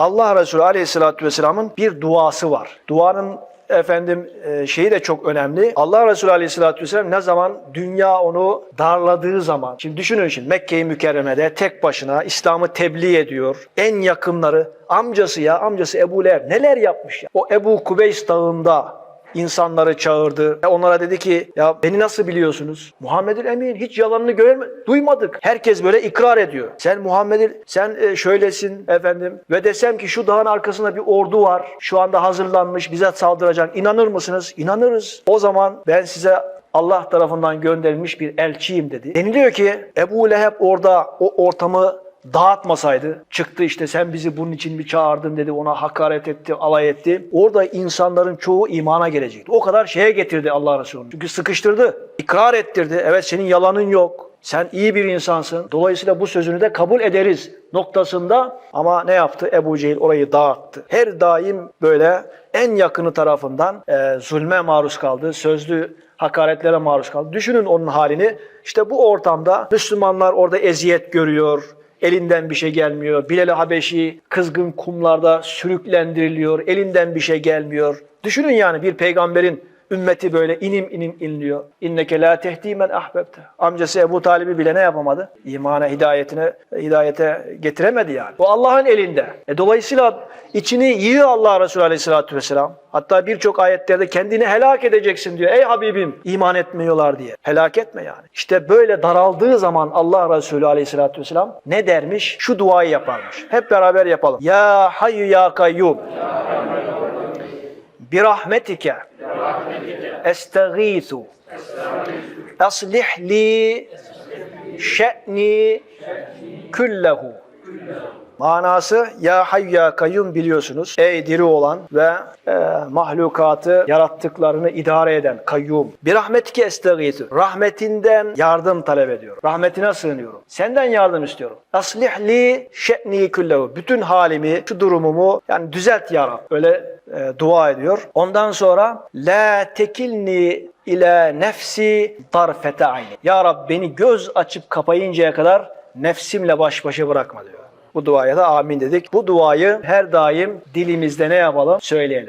Allah Resulü Aleyhisselatü Vesselam'ın bir duası var. Duanın efendim e, şeyi de çok önemli. Allah Resulü Aleyhisselatü Vesselam ne zaman dünya onu darladığı zaman. Şimdi düşünün şimdi Mekke-i Mükerreme'de tek başına İslam'ı tebliğ ediyor. En yakınları amcası ya amcası Ebu Leheb neler yapmış ya. O Ebu Kubeys dağında insanları çağırdı. Ve Onlara dedi ki ya beni nasıl biliyorsunuz? Muhammed'in emin hiç yalanını görme, duymadık. Herkes böyle ikrar ediyor. Sen Muhammed'in sen e, şöylesin efendim ve desem ki şu dağın arkasında bir ordu var. Şu anda hazırlanmış bize saldıracak. İnanır mısınız? İnanırız. O zaman ben size Allah tarafından gönderilmiş bir elçiyim dedi. Deniliyor ki Ebu Leheb orada o ortamı dağıtmasaydı, çıktı işte sen bizi bunun için mi çağırdın dedi, ona hakaret etti, alay etti. Orada insanların çoğu imana gelecekti. O kadar şeye getirdi Allah Resulü. Çünkü sıkıştırdı, ikrar ettirdi. Evet senin yalanın yok. Sen iyi bir insansın. Dolayısıyla bu sözünü de kabul ederiz noktasında. Ama ne yaptı? Ebu Cehil orayı dağıttı. Her daim böyle en yakını tarafından e, zulme maruz kaldı. Sözlü hakaretlere maruz kaldı. Düşünün onun halini. İşte bu ortamda Müslümanlar orada eziyet görüyor. Elinden bir şey gelmiyor. Bilal-i Habeşi kızgın kumlarda sürüklendiriliyor. Elinden bir şey gelmiyor. Düşünün yani bir peygamberin ümmeti böyle inim inim inliyor. İnneke la tehdi men ahbebte. Amcası Ebu Talib'i bile ne yapamadı? İmana, hidayetine, hidayete getiremedi yani. Bu Allah'ın elinde. E dolayısıyla içini yiyor Allah Resulü Aleyhisselatü Vesselam. Hatta birçok ayetlerde kendini helak edeceksin diyor. Ey Habibim iman etmiyorlar diye. Helak etme yani. İşte böyle daraldığı zaman Allah Resulü Aleyhisselatü Vesselam ne dermiş? Şu duayı yaparmış. Hep beraber yapalım. Ya Hayyu Ya Kayyum. Birahmetike estağithu. Aslih li şe'ni küllehu. Manası ya hayy ya kayyum biliyorsunuz. Ey diri olan ve e, mahlukatı yarattıklarını idare eden kayyum. Bir rahmetike estağithu. Rahmetinden yardım talep ediyorum. Rahmetine sığınıyorum. Senden yardım istiyorum. Aslih li şe'ni küllehu. Bütün halimi, şu durumumu yani düzelt ya Rab. Öyle e, dua ediyor. Ondan sonra la tekilni ila nefsi tarfete ayni. Ya Rab beni göz açıp kapayıncaya kadar nefsimle baş başa bırakma diyor. Bu duaya da amin dedik. Bu duayı her daim dilimizde ne yapalım? Söyleyelim.